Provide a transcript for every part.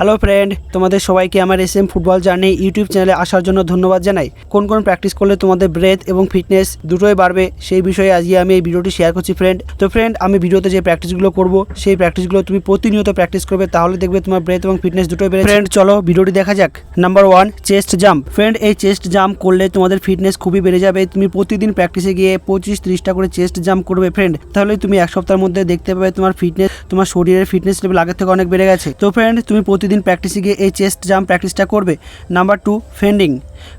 Hello friend তোমাদের সবাইকে আমার S M football journey YouTube চ্যানেলে আসার জন্য ধন্যবাদ জানাই। কোন কোন প্র্যাকটিস করলে তোমাদের ব্রেথ এবং ফিটনেস দুটোই বাড়বে সেই বিষয়ে আজকে আমি এই ভিডিওটি শেয়ার করছি ফ্রেন্ড তো ফ্রেন্ড আমি ভিডিওতে যে প্র্যাকটিসগুলো করব, সেই প্র্যাকটিসগুলো তুমি প্রতিনিয়ত প্র্যাকটিস করবে, তাহলে দেখবে তোমার ব্রেথ এবং ফিটনেস দুটোই বেড়ে ফ্রেন্ড চলো ভিডিওটি দেখা যাক। Number one chest jump friend এই চেস্ট জাম্প করলে তোমাদের ফিটনেস খুবই বেড়ে যাবে। তুমি প্রতিদিন প্র্যাকটিসে গিয়ে পঁচিশ ত্রিশটা করে চেস্ট জাম্প করবে ফ্রেন্ড তাহলে তুমি এক সপ্তাহের মধ্যে দেখতে পাবে তোমার ফিটনেস তোমার শরীরের ফিটনেস লেভেল আগের থেকে অনেক বেড়ে গেছে। তো ফ্রেন্ড তুমি প্রতিদিন প্র্যাকটিসে গিয়ে এই চেস্ট জাম্প প্র্যাকটিসটা করবে। Number two fending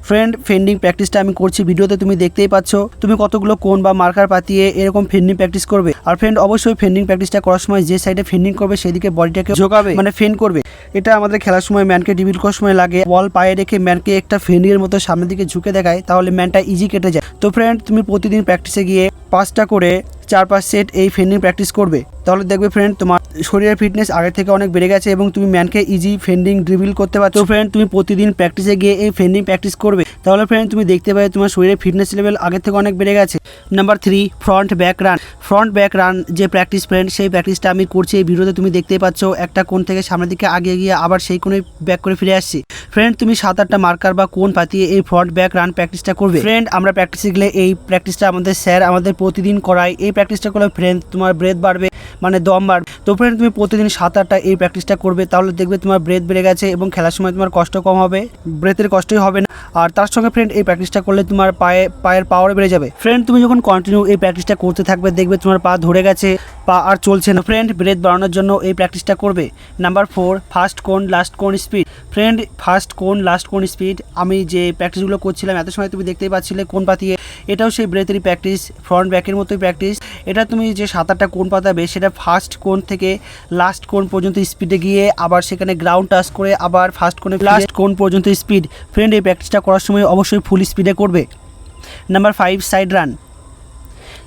friend fending প্র্যাকটিসটা আমি করছি। ভিডিওতে তুমি দেখতেই পাচ্ছ তুমি কতগুলো কোন বা মার্কার পাতিয়ে এরকম ফেন্ডিং প্র্যাকটিস করবে। আর ফ্রেন্ড অবশ্যই ফেন্ডিং প্র্যাকটিসটা করার সময় যে সাইডে ফেন্ডিং করবে সেদিকে বডিটাকে ঝোকাবে। মানে ফেন্ড করবে। এটা আমাদের খেলার সময় ম্যানকে ডিবিল করার সময় লাগে। বল পায়ে রেখে ম্যানকে একটা ফেন্ডিংয়ের মতো সামনের দিকে ঝুঁকে দেখায় তাহলে ম্যানটা ইজি কেটে যায়। তো ফ্রেন্ড তুমি প্রতিদিন প্র্যাকটিসে গিয়ে পাঁচটা করে চার পাঁচ সেট এই ফেন্ডিং প্র্যাকটিস করবে। তাহলে দেখবে ফ্রেন্ড তোমার শরীরের ফিটনেস আগের থেকে অনেক বেড়ে গেছে এবং তুমি ম্যানকে ইজি ফেন্ডিং ড্রিবিল করতে পারছ। ফ্রেন্ড তুমি প্রতিদিন প্র্যাকটিসে গিয়ে এই ফেন্ডিং প্র্যাকটিস করবে। তাহলে ফ্রেন্ড তুমি দেখতে পাবে তোমার শরীরের ফিটনেস লেভেল আগের থেকে অনেক বেড়ে গেছে। Number three front back run front back run যে প্র্যাকটিস ফ্রেন্ড সেই প্র্যাকটিসটা আমি করছি এই ভিডিওতে। তুমি দেখতেই পাচ্ছ একটা কোণ থেকে সামনের দিকে আগে গিয়ে আবার সেই কোণে ব্যাক করে ফিরে আসছি। ফ্রেন্ড তুমি সাত আটটা মার্কার বা কোন পাতিয়ে এই ফ্রন্ট ব্যাক রান প্র্যাকটিসটা করবে। ফ্রেন্ড আমরা প্র্যাকটিসে গেলে এই প্র্যাকটিসটা আমাদের স্যার আমাদের প্রতিদিন করায়। এই প্র্যাকটিসটা করলে ফ্রেন্ড তোমার ব্রেথ বাড়বে মানে দম বাড়বে। তো ফ্রেন্ড তুমি প্রতিদিন সাত, আটটা এই প্র্যাকটিসটা করবে, তাহলে দেখবে তোমার ব্রেথ বেড়ে গেছে এবং খেলার সময় তোমার কষ্ট কম হবে ব্রেথের কষ্টই হবে না। আর তার সঙ্গে ফ্রেন্ড এই প্র্যাকটিসটা করলে তোমার পায়ে, পায়ের পাওয়ার বেড়ে যাবে। ফ্রেন্ড তুমি যখন কন্টিনিউ এই প্র্যাকটিসটা করতে থাকবে, দেখবে তোমার পা ধরে গেছে, পা আর চলছে না। ফ্রেন্ড ব্রেথ বাড়ানোর জন্য এই প্র্যাকটিসটা করবে। Number four first cone last cone speed friend first cone last cone speed আমি যে প্র্যাকটিসগুলো করছিলাম, এত সময় তুমি দেখতেই পাচ্ছিলে কোন পাতিয়ে এটাও সেই ব্রেথেরই প্র্যাকটিস ফ্রন্ট ব্যাকের মতোই প্র্যাকটিস এটা তুমি যে সাঁতারটা আটটা পাতা বেশ সেটা ফার্স্ট কোন থেকে লাস্ট কোন পর্যন্ত স্পিডে গিয়ে আবার সেখানে গ্রাউন্ড টাচ করে আবার ফার্স্ট কোনে লাস্ট কোন পর্যন্ত স্পিড ফ্রেন্ড এই প্র্যাকটিসটা করার সময় অবশ্যই ফুল স্পিডে করবে। Number five side run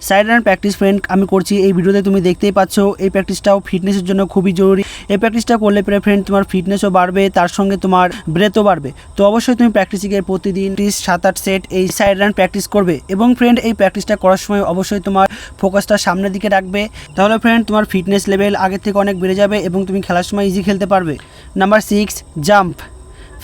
side run practice friend আমি করছি। এই ভিডিওতে তুমি দেখতেই পাচ্ছ, এই প্র্যাকটিসটাও ফিটনেসের জন্য খুবই জরুরি। এই প্র্যাকটিসটা করলে পরে ফ্রেন্ড তোমার ফিটনেসও বাড়বে, তার সঙ্গে তোমার ব্রেথও বাড়বে। তো অবশ্যই তুমি প্র্যাকটিসে প্রতিদিন ত্রিশ, সাত, আট সেট এই সাইড রান প্র্যাকটিস করবে এবং ফ্রেন্ড এই প্র্যাকটিসটা করার সময় অবশ্যই তোমার ফোকাসটা সামনের দিকে রাখবে। তাহলে ফ্রেন্ড তোমার ফিটনেস লেভেল আগের থেকে অনেক বেড়ে যাবে এবং তুমি খেলার সময় ইজি খেলতে পারবে। নাম্বার সিক্স জাম্প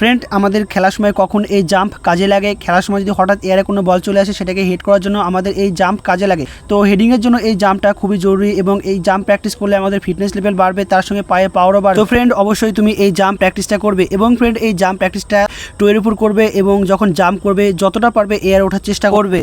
ফ্রেন্ড আমাদের খেলার সময় কখন এই জাম্প কাজে লাগে? খেলার সময় যদি হঠাৎ এয়ারে কোনো বল চলে আসে, সেটাকে হেড করার জন্য আমাদের এই জাম্প কাজে লাগে। তো হেডিংয়ের জন্য এই জাম্পটা খুবই জরুরি এবং এই জাম্প প্র্যাকটিস করলে আমাদের ফিটনেস লেভেল বাড়বে, তার সঙ্গে পায়ে পাওয়ারও বাড়বে। তো ফ্রেন্ড অবশ্যই তুমি এই জাম্প প্র্যাকটিসটা করবে এবং ফ্রেন্ড এই জাম্প প্র্যাকটিসটা টোয়ের উপর করবে এবং যখন জাম্প করবে, যতটা পারবে এয়ার ওঠার চেষ্টা করবে।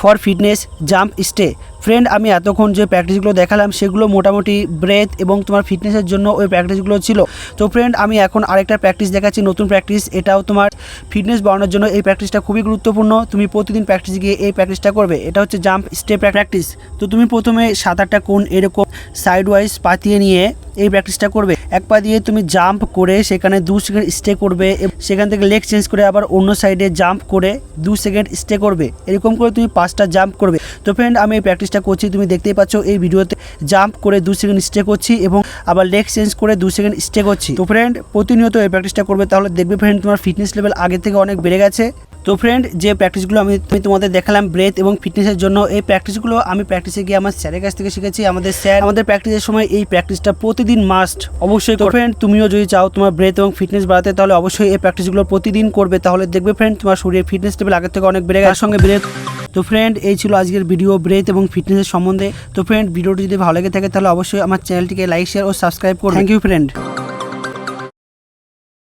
For fitness, jump, stay. Friend, আমি এতক্ষণ যে প্র্যাকটিসগুলো দেখালাম, সেগুলো মোটামুটি ব্রেথ এবং তোমার ফিটনেসের জন্য ওই প্র্যাকটিসগুলো ছিল। তো ফ্রেন্ড, আমি এখন আরেকটা প্র্যাকটিস দেখাচ্ছি, নতুন প্র্যাকটিস। এটাও তোমার ফিটনেস বাড়ানোর জন্য এই প্র্যাকটিসটা খুবই গুরুত্বপূর্ণ। তুমি প্রতিদিন প্র্যাকটিস গিয়ে এই প্র্যাকটিসটা করবে। এটা হচ্ছে জাম্প, স্টে প্র্যাকটিস। তো তুমি প্রথমে সাত আটটা কোন এরকম সাইড ওয়াইজ পাতিয়ে নিয়ে এই প্র্যাকটিসটা করবে। এক পা দিয়ে তুমি জাম্প করে সেখানে দু সেকেন্ড স্টে করবে সেখান থেকে লেগ চেঞ্জ করে আবার অন্য সাইডে জাম্প করে দু সেকেন্ড স্টে করবে। এরকম করে তুমি পাঁচটা জাম্প করবে। তো ফ্রেন্ড আমি এই প্র্যাকটিসটা করছি, তুমি দেখতেই পাচ্ছ এই ভিডিওতে জাম্প করে দু সেকেন্ড স্টে করছি এবং আবার লেগ চেঞ্জ করে দু সেকেন্ড স্টে করছি। তো ফ্রেন্ড প্রতিনিয়ত এই প্র্যাকটিসটা করবে। তাহলে দেখবে ফ্রেন্ড তোমার ফিটনেস লেভেল আগে থেকে অনেক বেড়ে গেছে। তো ফ্রেন্ড যে প্র্যাকটিসগুলো আমি আমি তোমাদের দেখালাম ব্রেথ এবং ফিটনেসের জন্য, এই প্র্যাকটিসগুলো আমি প্র্যাকটিসে গিয়ে আমার স্যারের কাছ থেকে শিখেছি। আমাদের স্যার, আমাদের প্র্যাকটিসের সময় এই প্র্যাকটিসটা প্রতিদিন মাস্ট অবশ্যই তো ফ্রেন্ড তুমিও যদি চাও তোমার ব্রেথ এবং ফিটনেস বাড়াতে, তাহলে অবশ্যই এই প্র্যাকটিসগুলো প্রতিদিন করবে। তাহলে দেখবে ফ্রেন্ড তোমার শরীরের ফিটনেস লেভেল আগের থেকে অনেক বেড়ে গেছে। সঙ্গে ব্রেথ তো ফ্রেন্ড এই ছিল আজকের ভিডিও ব্রেথ এবং ফিটনেসের সম্বন্ধে। তো ফ্রেন্ড ভিডিওটি যদি ভালো লেগে থাকে, তাহলে অবশ্যই আমার চ্যানেলটিকে লাইক শেয়ার ও সাবস্ক্রাইব করুন থ্যাংক ইউ ফ্রেন্ড